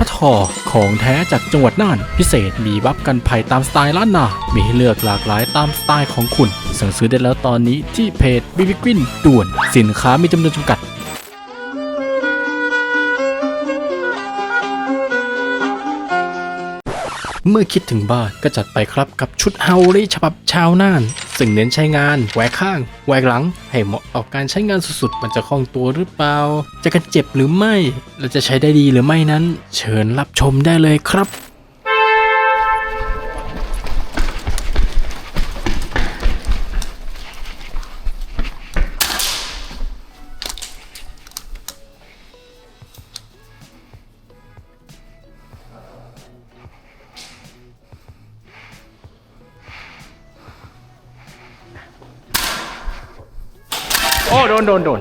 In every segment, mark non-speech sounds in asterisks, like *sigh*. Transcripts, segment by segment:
ปะทอของแท้จากจังหวัดน่าน พิเศษมีบัฟกันภัยตามสไตล์ล้านนา มีให้เลือกหลากหลายตามสไตล์ของคุณ สั่งซื้อได้แล้วตอนนี้ที่เพจบิบิกวินด่วน สินค้ามีจำนวนจำกัดเมื่อคิดถึงบ้านก็จัดไปครับกับชุดเฮารี่ฉบับชาวน่าน ซึ่งเน้นใช้งานแหวกข้างแหวกหลัง ให้เหมาะต่อการใช้งานสุดๆ มันจะคล่องตัวหรือเปล่า จะกันเจ็บหรือไม่ และจะใช้ได้ดีหรือไม่นั้น เชิญรับชมได้เลยครับ โอ้โดนโดนโดน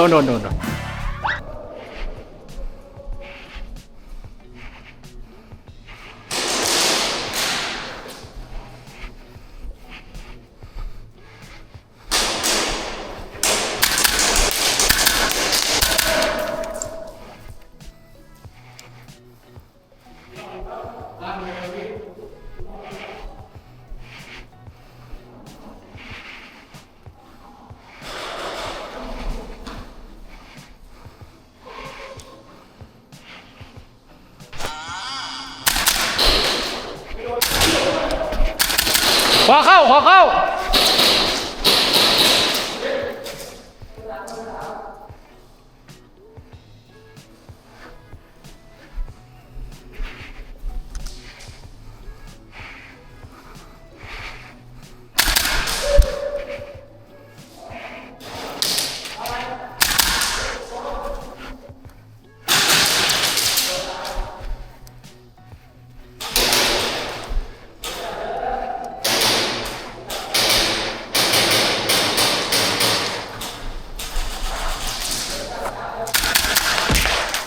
โอ้โด ขอเข้า ขอเข้า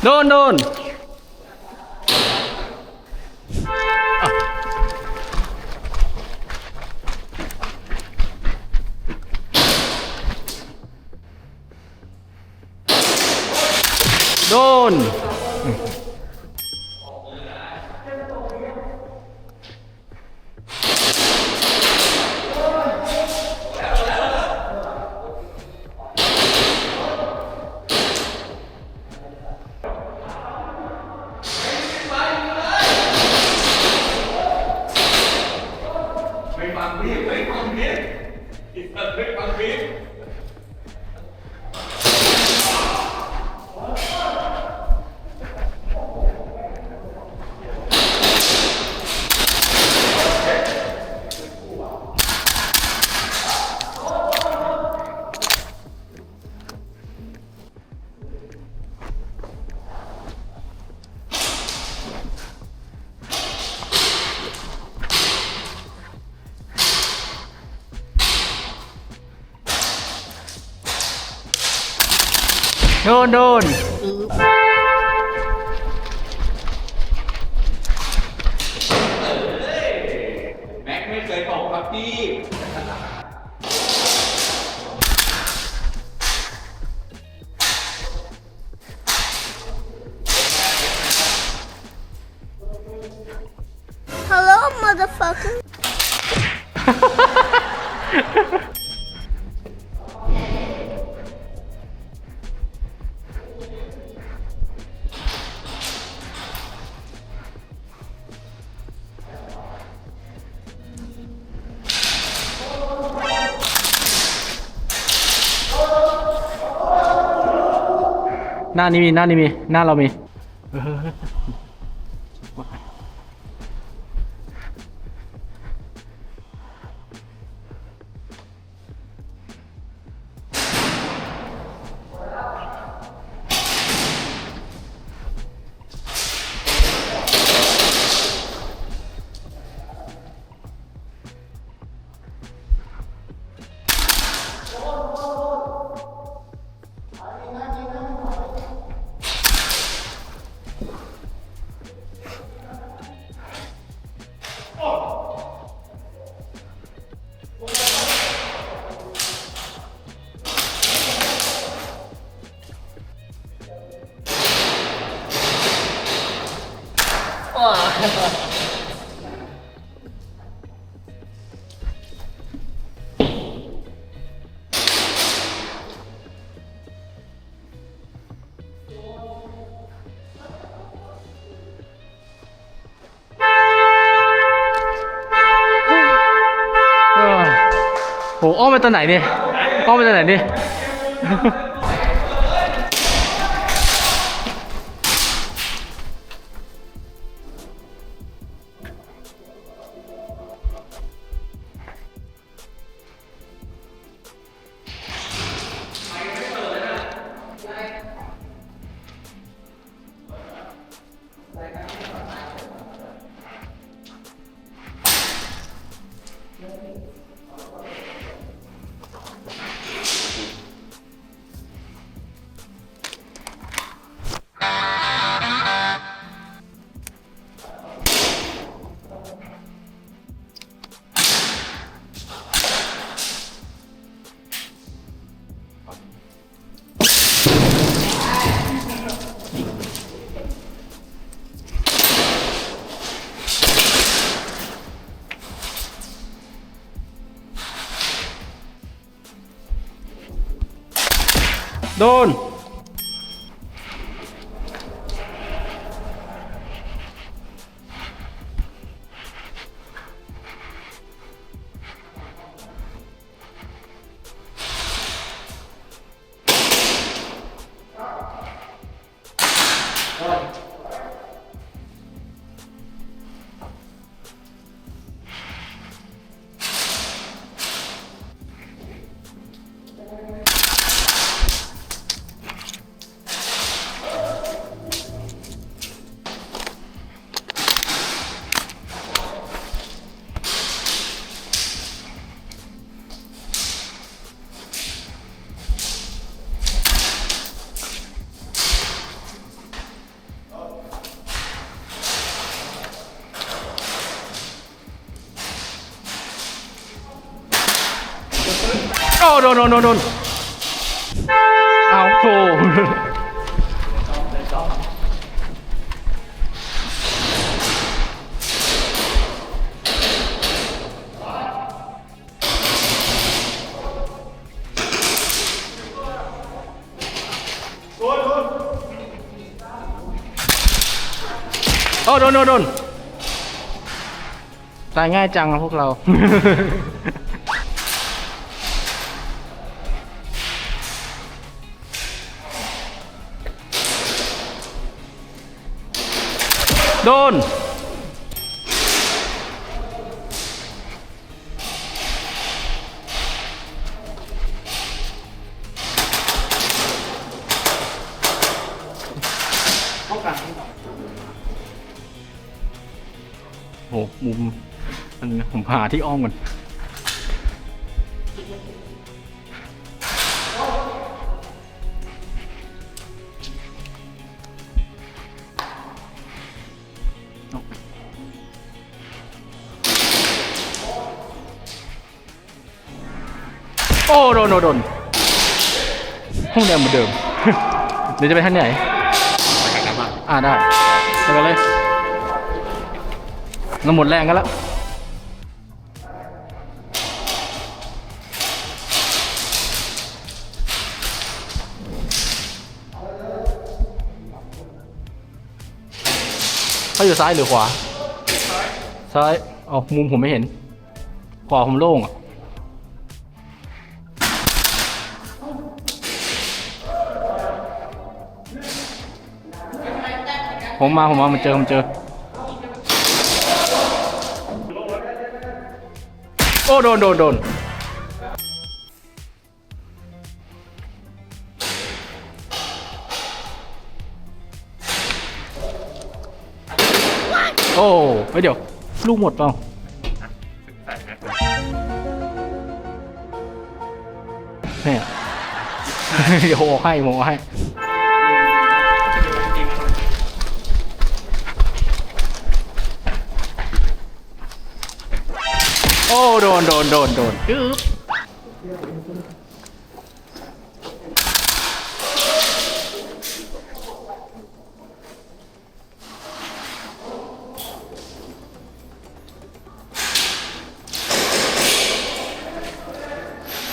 โด โดนโดนแม็กไม่เคยตกครับพี่ Hello, motherfucker. หน้านี้มีหน้านี้มีหน้าเรามี ตอนไหนเนี่ยอ้อมไปตอนไหนเนี่ย โดน โอ้โดนโดนโดนโดนเอาโถโอ้โดนโดนโดนตายง่ายจังอะพวกเรา โหมุมอันนี้ผมหาที่อ้อมก่อนโอ้โดนโดนโดนห้องเดิมเหมือนเดิม เดี๋ยวจะไปท่านไหน อ่าได้ไปกันเลยเราหมดแรงกันแล้วเขาอยู่ซ้ายหรือขวา ซ้าย เอามุมผมไม่เห็น ขวาผมโล่งอะ ผมมาผมมามันเจอมันเจอ โอ้โดนโดนโดนโอ้ไม่เดี๋ยว ลูกหมดเปล่าเนี่ยเดี๋ยวโอให้ผมเอาให้ โดนโดนโดนโดนจึ๊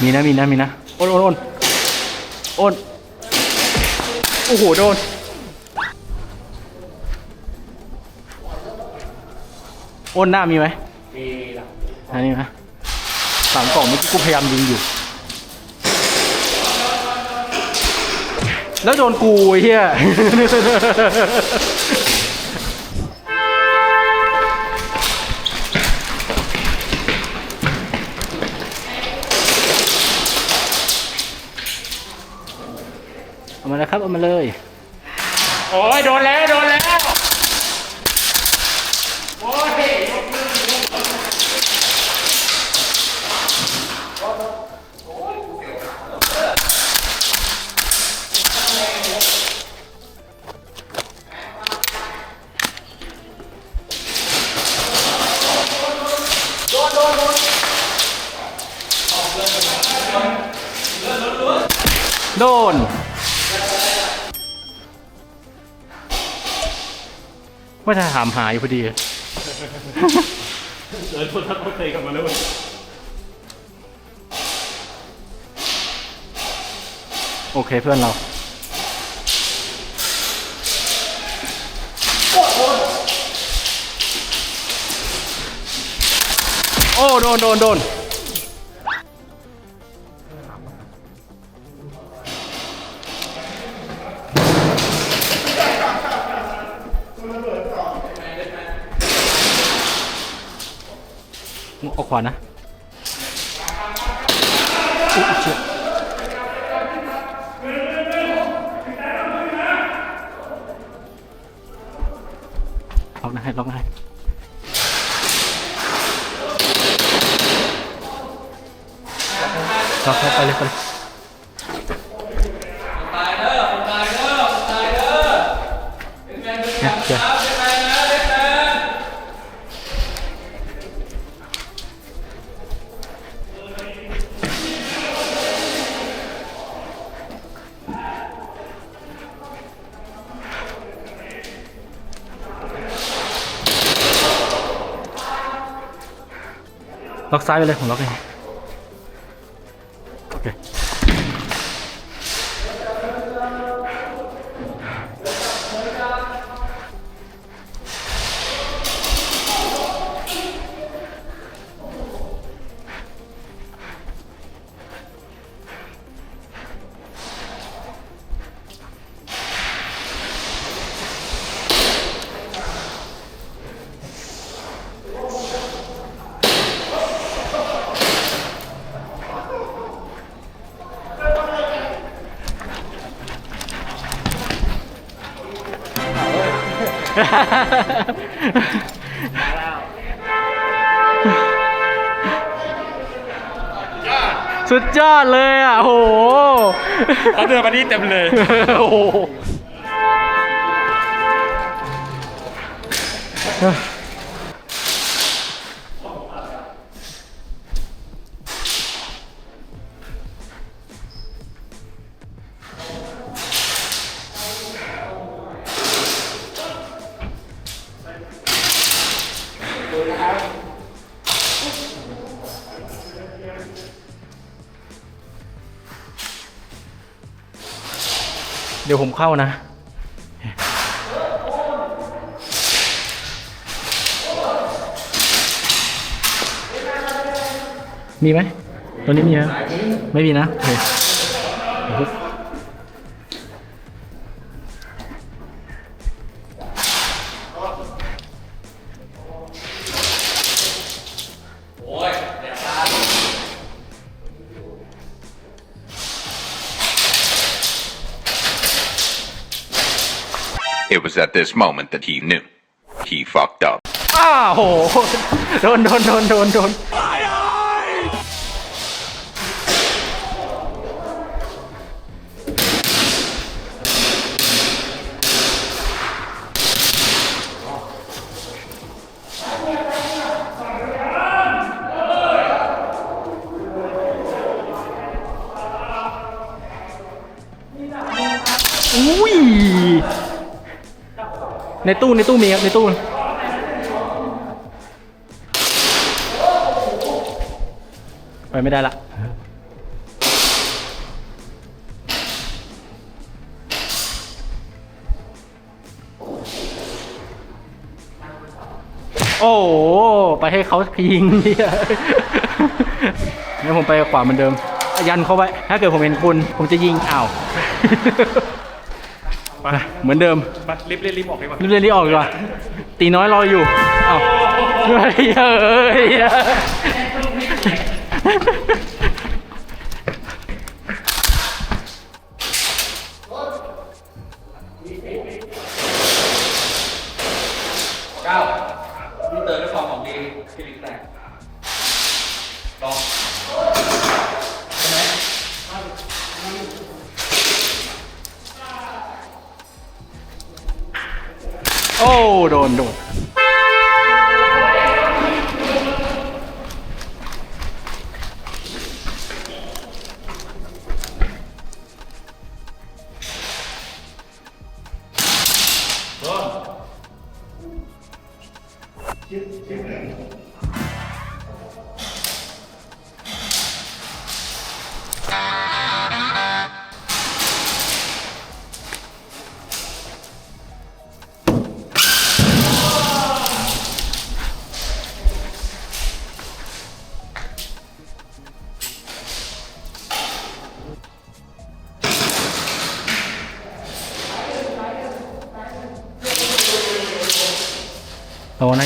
มีนะมีนะมีนะโอนโอนโอนโอนโอ้โหโดนโอนหน้ามีไหม อันนี้นะสามกล่องเมื่อกี้กูพยายามยิงอยู่ แล้วโดนกูไอ้เหี้ยเอามาเลยครับ เอามาเลย โอ้ยโดนแล้ว ถามหาอยู่พอดีเดินคนทักเขาเคยกลับมาแล้วโอเคเพื่อนเราโอ้โดนโดนโดน ออกขวานะอุ๊ยเชี่ยล็อกนะให้ล็อกนะให้ล็อกเข้าไปเลยไปเลย ล็อกซ้ายไปเลยผมล็อกเองโอเค สุดยอดเลยอะโหเขาเดินมานี่เต็มเลย โอ้โห ผมเข้านะ มีไหม ตัวนี้มีไหมไม่มีนะโอเค It was at this moment that he knew. He fucked up. *laughs* อ้าโห โดนโดนโดนโดนโดน ในตู้ในตู้มีครับในตู้ไปไม่ได้ละโอ้โหไปให้เขาพิงเนี่ยงั้นผมไปขวาเหมือนเดิม ยันเข้าไว้ ถ้าเกิดผมเห็นคุณ ผมจะยิงอ้าว ไปเหมือนเดิมไปรีบเล่นรีบออกดีกว่ารีบเล่นรีบออกดีกว่าตีน้อยรออยู่อ้าวเฮ้ยเฮ้ย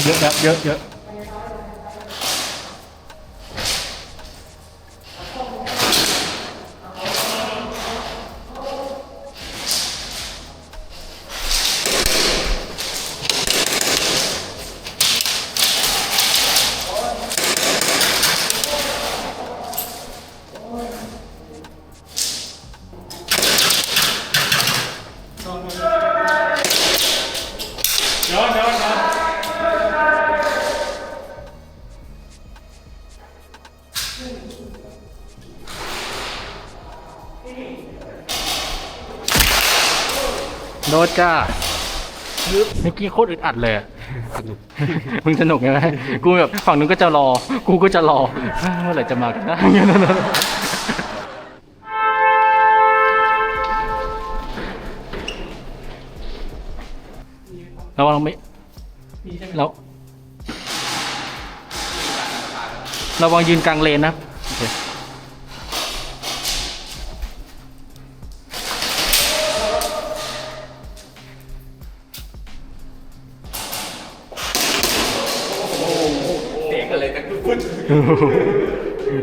เยอะครับเยอะเยอะ จ้าเมื่อกี้โคตรอึดอัดเลยอะมึงสนุกไงไหมกูแบบฝั่งนู้นก็จะรอ กูก็จะรอ เมื่อไหร่จะมากันนะระวังไม่แล้วระวังยืนกลางเลนนะครับ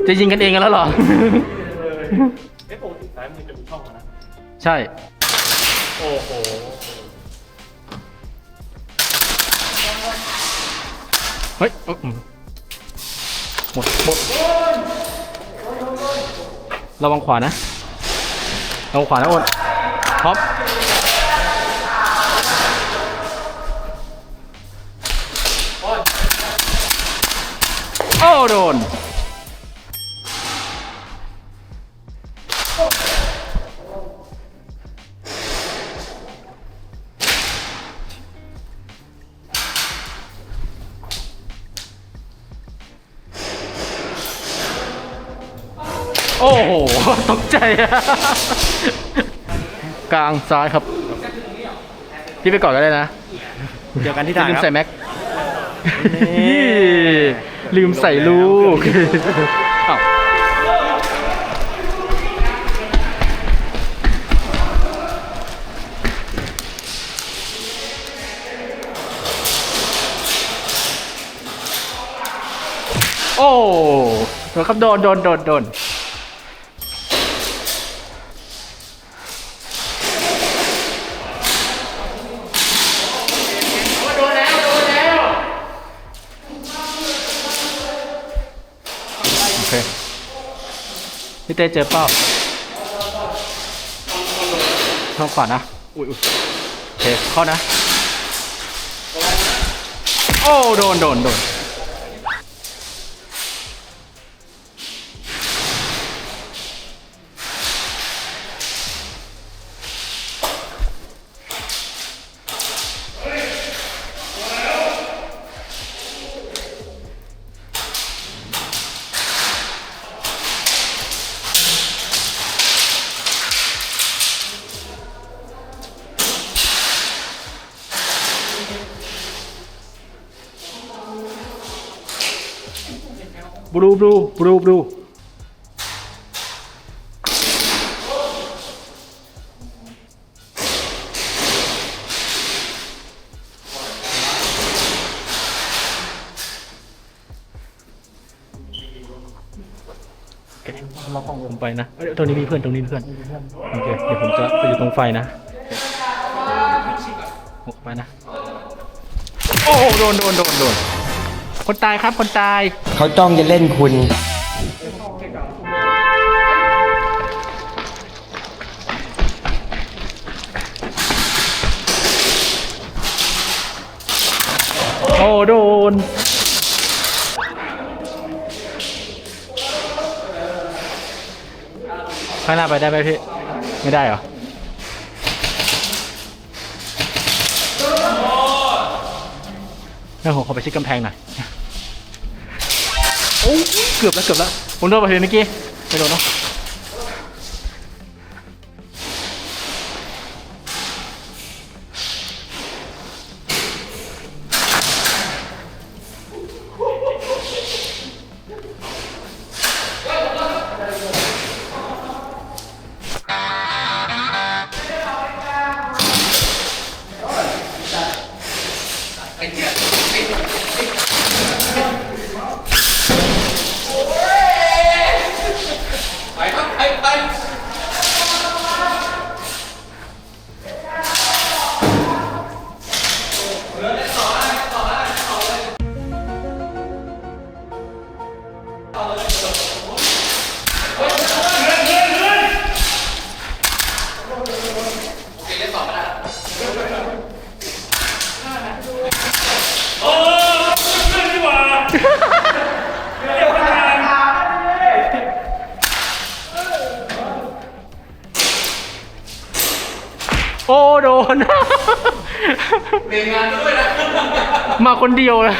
จะยิงกันเองกันแล้วเหรอ เอ้ปกติซ้ายมันจะมีช่องอะนะ ใช่ โอ้โห เฮ้ยอื้อหือหมดหมดระวังขวานะระวังขวานะโอนพร้อม โอ้โดน โอ้โห ตกใจอะกลางซ้ายครับ พี่ไปก่อนก็ได้นะ เจอกันที่อย่าด่านลืมครับใส่แม็ก ลืมใส่ลูกอ้าวโอ้โดนครับโดนโดนโดนโดน เคพี่เต้เจอเป้าเข้าขวานะอุ้ยอุ๊ยโอเคเข้านะ โอ้ โดนโดนโดน เราของผมไปนะเอ้ยวตรงนี้มีเพื่อนตรงนี้มีเพื่อนโอเคเดี๋ยวผมจะไปอยู่ตรงไฟนะโอเคไปนะโอ้โหโดนโดนโดนโดนคนตายครับคนตายเขาจ้องจะเล่นคุณโอ้โดน ข้างหน้าไปได้ไหมพี่ ไม่ได้เหรองั้นผมขอไปชิดกำแพงหน่อยโอ้เกือบแล้วเกือบแล้วผมโดนไปเลยเมื่อกี้ไม่โดนเนาะ คนเดียวเลย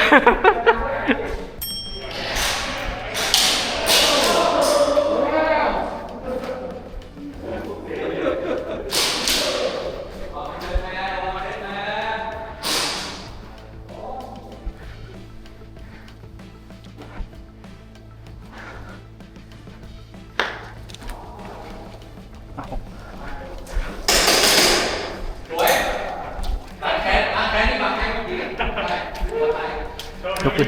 ยกขึ้น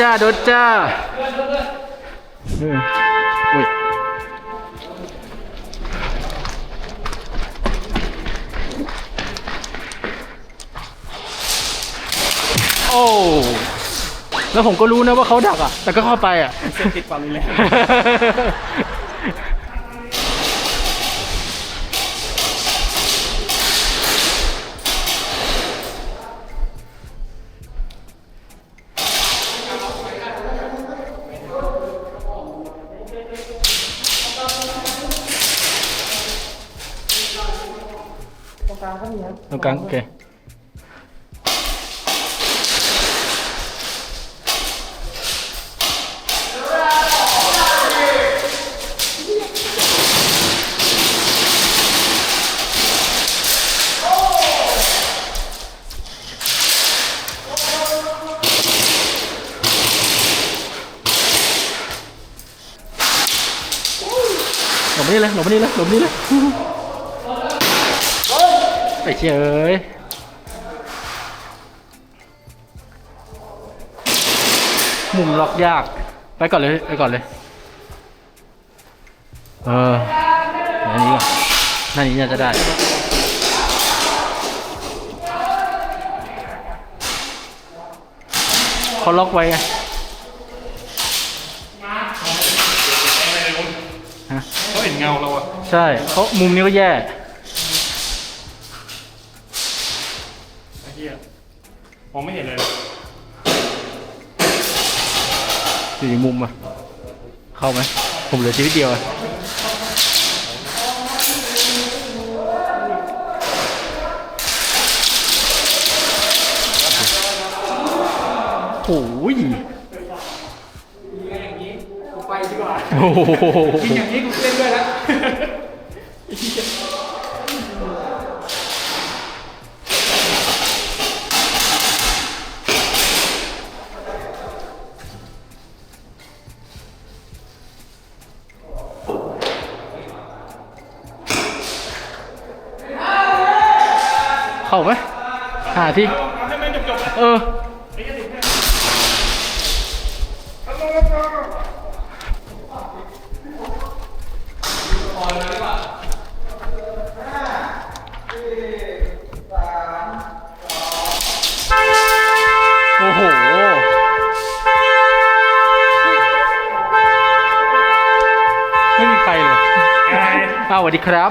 จ้าโดดจ้าเอออุ้ยโอ้แล้วผมก็รู้นะว่าเขาดักอะ แต่ก็เข้าไปอะเส้นติดความรุนแรง นี่เลยหลบนี่เลยหลบนี่เลยไอ้เชี่ยเอ้ยมุมล็อกยาก ไปก่อนเลย ไปก่อนเลย เอออันนี้ก่อนหน้านี้น่าจะได้ เขาล็อกไว้ไงฮะ เขาเห็นเงาเราอะใช่เขามุมนี้ก็แย่ไอ้เหี้ยมองไม่เห็นเลยอยู่ในมุมอะเข้าไหมผมเหลือชีวิตเดียวอะโอ้ย โอ้โหกินอย่างนี้กูเล่นด้วยแล้วเข้าไหมหาที่ให้แม่งจบๆเลยเออ โอ้โห ไม่มีใครเลยอ้าวสวัสดีครับ